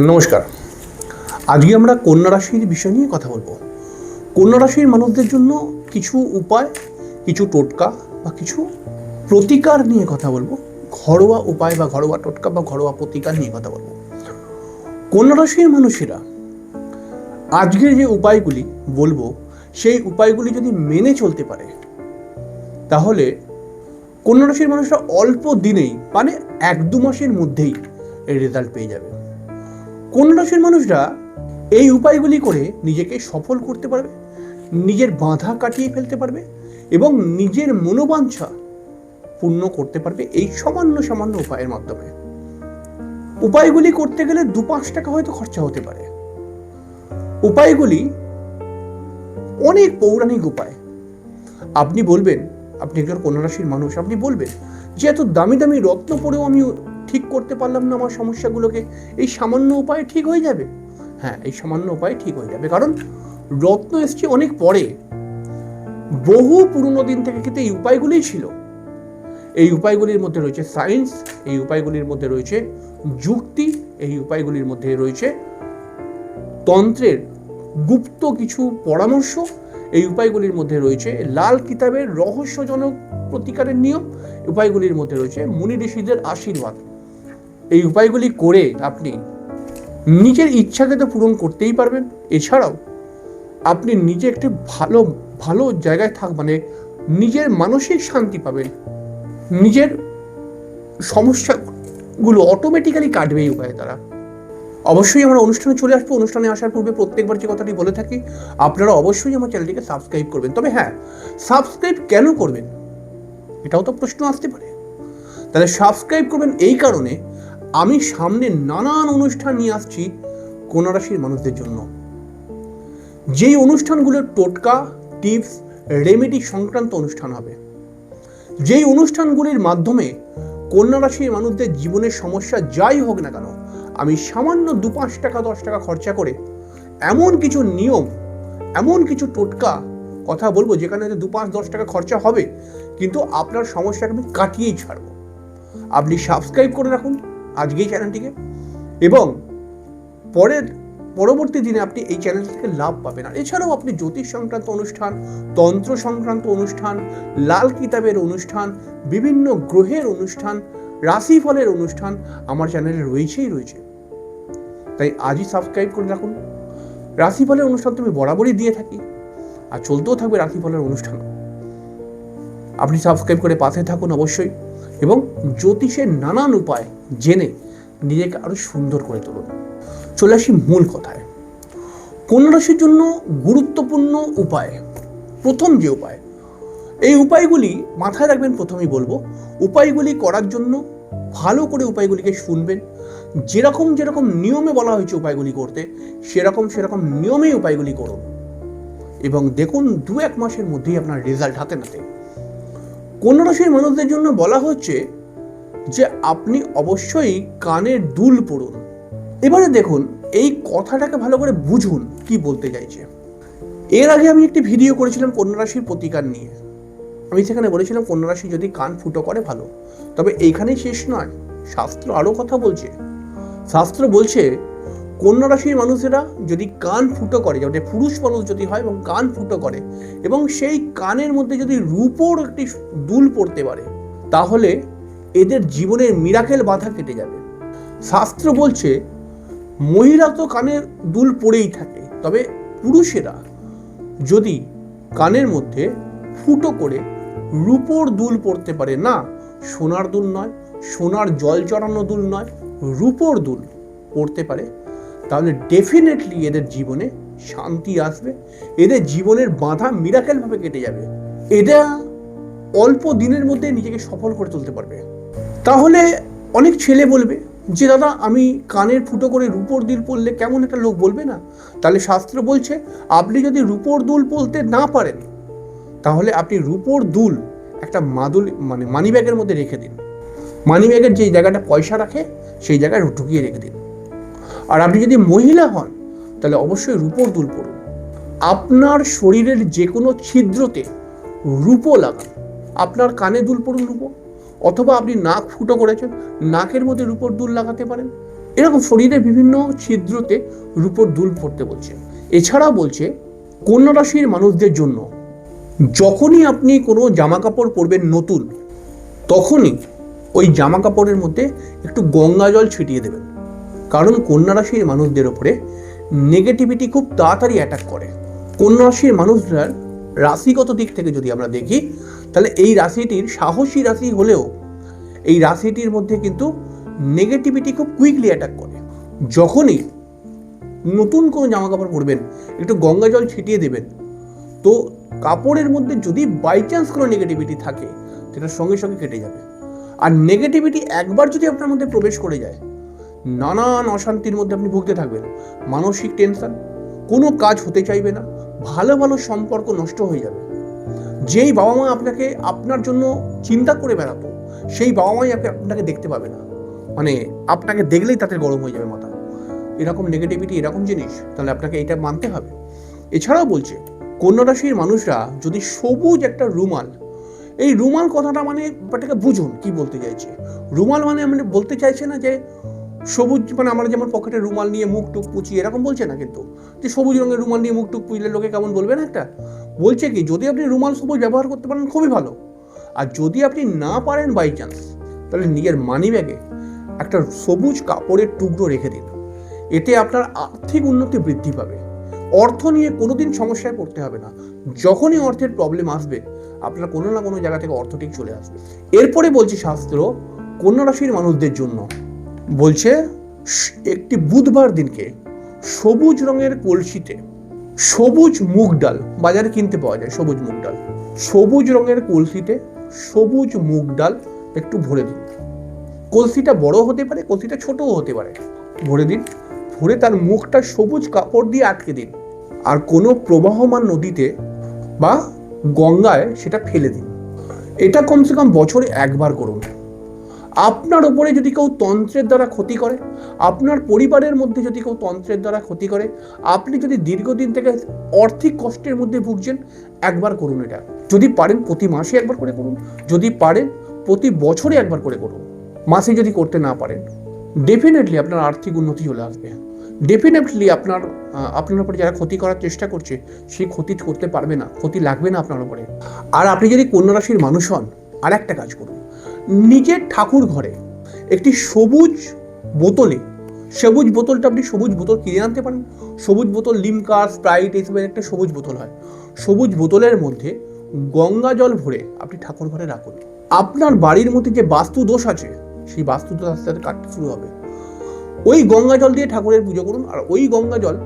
নমস্কার। আজকে আমরা কন্যা রাশির বিষয় নিয়ে কথা বলব। কন্যা রাশির মানুষদের জন্য কিছু উপায়, কিছু টোটকা বা কিছু প্রতিকার নিয়ে কথা বলব। ঘরোয়া উপায় বা ঘরোয়া টোটকা বা ঘরোয়া প্রতিকার নিয়ে কথা বলব। কন্যা রাশির মানুষেরা আজকের যে উপায়গুলি বলব, সেই উপায়গুলি যদি মেনে চলতে পারে, তাহলে কন্যা রাশির মানুষরা অল্প দিনেই মানে এক দু মাসের মধ্যেই রেজাল্ট পেয়ে যাবে। কন্যা রাশির মানুষরা এই উপায়গুলি করে নিজেকে সফল করতে পারবে, নিজের বাধা কাটিয়ে ফেলতে পারবে এবং নিজের মনোবাঞ্ছা পূর্ণ করতে পারবে এই সামান্য সামান্য উপায়ের মাধ্যমে। উপায়গুলি করতে গেলে দু পাঁচ টাকা হয়তো খরচা হতে পারে। উপায়গুলি অনেক পৌরাণিক উপায়। আপনি বলবেন, আপনি একজন কন্যা রাশির মানুষ, আপনি বলবেন যে এত দামি দামি রত্ন পরেও আমি ঠিক করতে পারলাম না আমার সমস্যাগুলোকে, এই সামান্য উপায়ে ঠিক হয়ে যাবে? হ্যাঁ এই সামান্য উপায়ে ঠিক হয়ে যাবে। কারণ রত্ন এসছে অনেক পরে। বহু পুরনো দিন থেকে কিন্তু এই উপায়গুলিই ছিল। এই উপায়গুলির মধ্যে রয়েছে সায়েন্স, এই উপায়গুলির মধ্যে রয়েছে যুক্তি, এই উপায়গুলির মধ্যে রয়েছে তন্ত্রের গুপ্ত কিছু পরামর্শ। এই উপায়গুলির মধ্যে রয়েছে লাল কিতাবের রহস্যজনক প্রতিকারের নিয়ম। উপায়গুলির মধ্যে রয়েছে মুনি ঋষিদের আশীর্বাদ। এই উপায়গুলি করে আপনি নিজের ইচ্ছাকে তো পূরণ করতেই পারবেন। এছাড়াও আপনি নিজে একটি ভালো ভালো জায়গায় থাক মানে নিজের মানসিক শান্তি পাবেন। নিজের সমস্যাগুলো অটোমেটিক্যালি কাটবে এই উপায়ে তারা। অবশ্যই আমরা অনুষ্ঠানে চলে আসব। অনুষ্ঠানে আসার পূর্বে প্রত্যেকবার যে কথাটি বলে থাকি, আপনারা অবশ্যই আমার চ্যানেলটিকে সাবস্ক্রাইব করবেন। তবে হ্যাঁ সাবস্ক্রাইব কেন করবেন? এটাও তো প্রশ্ন আসতে পারে। তাহলে সাবস্ক্রাইব করবেন এই কারণে আমি সামনে নানান অনুষ্ঠান নিয়ে আসছি কন্যা রাশির মানুষদের জন্য। যেই অনুষ্ঠানগুলোর টোটকা, টিপস, রেমেডি সংক্রান্ত অনুষ্ঠান হবে। যেই অনুষ্ঠানগুলির মাধ্যমে কন্যা রাশির মানুষদের জীবনের সমস্যা যাই হোক না কেন, আমি সামান্য দু পাঁচ টাকা, দশ টাকা খরচা করে এমন কিছু নিয়ম, এমন কিছু টোটকা কথা বলব যেখানে হয়তো দু পাঁচ দশ টাকা খরচা হবে, কিন্তু আপনার সমস্যাকে আমি কাটিয়েই ছাড়বো। আপনি সাবস্ক্রাইব করে রাখুন আজকেই চ্যানেলটিকে। এবং পরের, পরবর্তী দিনে আপনি এই চ্যানেল থেকে লাভ পাবেন। আর এছাড়াও আপনি জ্যোতিষ সংক্রান্ত অনুষ্ঠান, তন্ত্র সংক্রান্ত অনুষ্ঠান, লাল কিতাবের অনুষ্ঠান, বিভিন্ন গ্রহের অনুষ্ঠান, রাশিফলের অনুষ্ঠান আমার চ্যানেলে রয়েছেই রয়েছে। তাই আজই সাবস্ক্রাইব করে রাখুন। রাশিফলের অনুষ্ঠান তুমি বরাবরই দিয়ে থাকি। আর চলতেও থাকবে রাশিফলের অনুষ্ঠান। আপনি সাবস্ক্রাইব করে পাশে থাকুন অবশ্যই। এবং জ্যোতিষের নানান উপায় জেনে নিজেকে আরও সুন্দর করে তুলুন। চলে আসি মূল কথায়। কন্যা রাশির জন্য গুরুত্বপূর্ণ উপায়, প্রথম যে উপায়, এই উপায়গুলি মাথায় রাখবেন প্রথমেই বলব, উপায়গুলি করার জন্য ভালো করে উপায়গুলিকে শুনবেন। যেরকম যেরকম নিয়মে বলা হয়েছে উপায়গুলি করতে, সেরকম সেরকম নিয়মেই উপায়গুলি করুন। এবং দেখুন দু এক মাসের মধ্যেই আপনার রেজাল্ট হাতে নাতে। কন্যা রাশির মানুষদের জন্য বলা হচ্ছে যে আপনি অবশ্যই কানের দুল পড়ুন। এবারে দেখুন, এই কথাটাকে ভালো করে বুঝুন কি বলতে চাইছে। এর আগে আমি একটি ভিডিও করেছিলাম কন্যা রাশির প্রতিকার নিয়ে। আমি সেখানে বলেছিলাম কন্যা রাশি যদি কান ফুটো করে, ভালো। তবে এইখানেই শেষ নয়। শাস্ত্র আরও কথা বলছে। শাস্ত্র বলছে কন্যা রাশির মানুষেরা যদি কান ফুটো করে যাতে পুরুষ মানুষ যদি হয় এবং কান ফুটো করে, এবং সেই কানের মধ্যে যদি রূপোর একটি দুল পড়তে পারে, তাহলে এদের জীবনের মিরাকেল বাধা কেটে যাবে। শাস্ত্র বলছে, মহিলা তো কানের দুল পড়েই থাকে, তবে পুরুষেরা যদি কানের মধ্যে ফুটো করে রূপোর দুল পড়তে পারে, না, সোনার দুল নয়, সোনার জল চড়ানো দুল নয়, রূপোর দুল পড়তে পারে, তাহলে ডেফিনেটলি এদের জীবনে শান্তি আসবে, এদের জীবনের বাধা মিরাকেলভাবে কেটে যাবে। এরা অল্প দিনের মধ্যে নিজেকে সফল করে তুলতে পারবে। তাহলে অনেক ছেলে বলবে যে, দাদা, আমি কানের ফুটো করে রূপোর দুল পড়লে কেমন একটা লোক বলবে না? তাহলে শাস্ত্র বলছে, আপনি যদি রূপোর দুল পড়তে না পারেন, তাহলে আপনি রূপোর দুল একটা মাদুল মানে মানি ব্যাগের মধ্যে রেখে দিন। মানি ব্যাগের যে জায়গাটা পয়সা রাখে, সেই জায়গায় ঢুকিয়ে রেখে দিন। আর আপনি যদি মহিলা হন, তাহলে অবশ্যই রূপোর দুল পড়ুন আপনার শরীরের যে কোনো ছিদ্রতে রূপো লাগান। আপনার কানে দুল পড়ুন রূপো। অথবা আপনি নাক ফুটো করেছেন, নাকের মধ্যে রূপোর দুল লাগাতে পারেন। এরকম শরীরের বিভিন্ন ছিদ্রতে রূপোর দুল পড়তে বলছে। এছাড়া বলছে, কন্যা রাশির মানুষদের জন্য যখনই আপনি কোনো জামা কাপড় পরবেন নতুন, তখনই ওই জামা কাপড়ের মধ্যে একটু গঙ্গা জল ছিটিয়ে দেবেন। কারণ কন্যা রাশির মানুষদের ওপরে নেগেটিভিটি খুব তাড়াতাড়ি অ্যাটাক করে। কন্যা রাশির মানুষরা রাশিগত দিক থেকে যদি আমরা দেখি তাহলে এই রাশিটির সাহসী রাশি হলেও এই রাশিটির মধ্যে কিন্তু নেগেটিভিটি খুব কুইকলি অ্যাটাক করে। যখনই নতুন কোনো জামা কাপড় পরবেন, একটু গঙ্গা জল ছিটিয়ে দেবেন, তো কাপড়ের মধ্যে যদি বাই চান্স কোনো নেগেটিভিটি থাকে সেটা সঙ্গে সঙ্গে কেটে যাবে। আর নেগেটিভিটি একবার যদি আপনার মধ্যে প্রবেশ করে যায়, নানান অশান্তির মধ্যে আপনি ভুগতে থাকবেন। মানসিক টেনশন কোনো কাজ হতে চাইবে না, ভালো ভালো সম্পর্ক নষ্ট হয়ে যাবে। যেই বাবা মা আপনাকে আপনার জন্য চিন্তা করে বেড়াতো, সেই বাবা মাই আপনি, আপনাকে দেখতে পাবে না। মানে আপনাকে দেখলেই তাদের গরম হয়ে যাবে মাথা। এরকম নেগেটিভিটি এরকম জিনিস, তাহলে আপনাকে এটা মানতে হবে। এছাড়াও বলছে কন্যা রাশির মানুষরা যদি সবুজ একটা রুমাল, এই রুমাল কথাটা মানে ব্যাপারটাকে বুঝুন কি বলতে চাইছে। রুমাল মানে মানে বলতে চাইছে না যে সবুজ মানে আমরা যেমন পকেটে রুমাল নিয়ে মুখ টুক পুচি এরকম বলছে না কিন্তু। যে সবুজ রঙের রুমাল নিয়ে মুখ টুক পুইলে লোকে কেমন বলবে না একটা? বলছে কি, যদি আপনি রুমাল সবুজ ব্যবহার করতে পারেন, খুবই ভালো। আর যদি আপনি না পারেন বাই চান্স তাহলে নিজের মানি ব্যাগে একটা সবুজ কাপড়ের টুকরো রেখে দিন। এতে আপনার আর্থিক উন্নতি বৃদ্ধি পাবে। অর্থ নিয়ে কোনোদিন সমস্যায় পড়তে হবে না। যখনই অর্থের প্রবলেম আসবে, আপনার কোনো না কোনো জায়গা থেকে অর্থ ঠিক চলে আসবে। এরপরে বলছে শাস্ত্র, কন্যা রাশির মানুষদের জন্য। বলছে, একটি বুধবার দিনকে সবুজ রঙের কলসিতে সবুজ মুগ ডাল, বাজারে কিনতে পাওয়া যায় সবুজ মুগ ডাল। সবুজ রঙের কলসিতে সবুজ মুগ ডাল একটু ভরে দিন। কলসিটা বড় হতে পারে, কলসিটা ছোটও হতে পারে। ভরে দিন, ভরে তার মুখটা সবুজ কাপড় দিয়ে আটকে দিন। আর কোনো প্রবাহমান নদীতে বা গঙ্গায় সেটা ফেলে দিন। এটা কমসে কম বছরে একবার করুন। আপনার ওপরে যদি কেউ তন্ত্রের দ্বারা ক্ষতি করে, আপনার পরিবারের মধ্যে যদি কেউ তন্ত্রের দ্বারা ক্ষতি করে, আপনি যদি দীর্ঘদিন থেকে আর্থিক কষ্টের মধ্যে ভুগছেন, একবার করুন এটা। যদি পারেন প্রতি মাসে একবার করে করুন। যদি পারেন প্রতি বছরে একবার করে করুন। মাসে যদি করতে না পারেন ডেফিনেটলি আপনার আর্থিক উন্নতি চলে আসবে। ডেফিনেটলি আপনার আপনার উপরে যারা ক্ষতি করার চেষ্টা করছে সেই ক্ষতি করতে পারবে না, ক্ষতি লাগবে না আপনার উপরে। আর আপনি যদি কন্যা রাশির মানুষ হন আর একটা কাজ করুন। নিজের ঠাকুর ঘরে একটি সবুজ বোতলে, সবুজ বোতলটা আপনি সবুজ বোতল কিনে আনতে পারেন। সবুজ বোতল লিমকা স্প্রাইট এইসবের একটা সবুজ বোতল হয়। সবুজ বোতলের মধ্যে গঙ্গা জল ভরে আপনি ঠাকুর ঘরে রাখুন। আপনার বাড়ির মধ্যে যে বাস্তু দোষ আছে, সেই বাস্তু দোষ আস্তে আস্তে কাটতে শুরু হবে। ওই গঙ্গা জল দিয়ে ঠাকুরের পুজো করুন, আর ওই গঙ্গা জল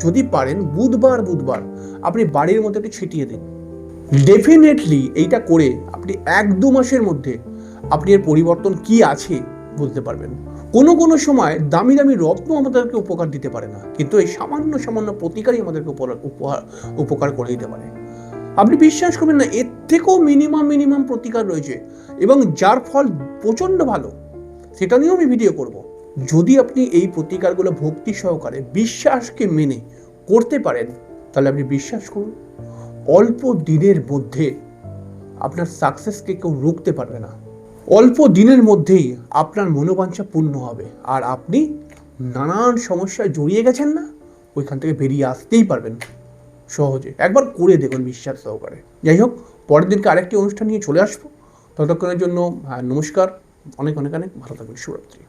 যদি পারেন, বুধবার বুধবার আপনি বাড়ির মধ্যে একটু ছিটিয়ে দিন। ডেফিনেটলি এইটা করে আপনি এক দু মাসের মধ্যে আপনি এর পরিবর্তন কি আছে বুঝতে পারবেন। কোনো কোনো সময় দামি দামি রত্ন আমাদেরকে উপকার দিতে পারে না, কিন্তু এই সামান্য সামান্য প্রতিকারই আমাদেরকে উপহার উপকার করে দিতে পারে। আপনি বিশ্বাস করবেন না, এর থেকেও মিনিমাম মিনিমাম প্রতিকার রয়েছে এবং যার ফল প্রচণ্ড ভালো, সেটা নিয়েও আমি ভিডিও করব। যদি আপনি এই প্রতিকারগুলো ভক্তি সহকারে, বিশ্বাসকে মেনে করতে পারেন, তাহলে আপনি বিশ্বাস করুন, অল্প দিনের মধ্যে আপনার সাকসেসকে কেউ রুখতে পারবে না। অল্প দিনের মধ্যেই আপনার মনোবাঞ্ছা পূর্ণ হবে। আর আপনি নানান সমস্যায় জড়িয়ে গেছেন না ওইখান থেকে বেরিয়ে আসতেই পারবেন সহজে। একবার করে দেখুন বিশ্বাস সহকারে। যাই হোক পরের দিনকে আরেকটি অনুষ্ঠান নিয়ে চলে আসব। ততক্ষণের জন্য হ্যাঁ, নমস্কার। অনেক অনেক অনেক ভালো থাকবেন। শুভরাত্রি।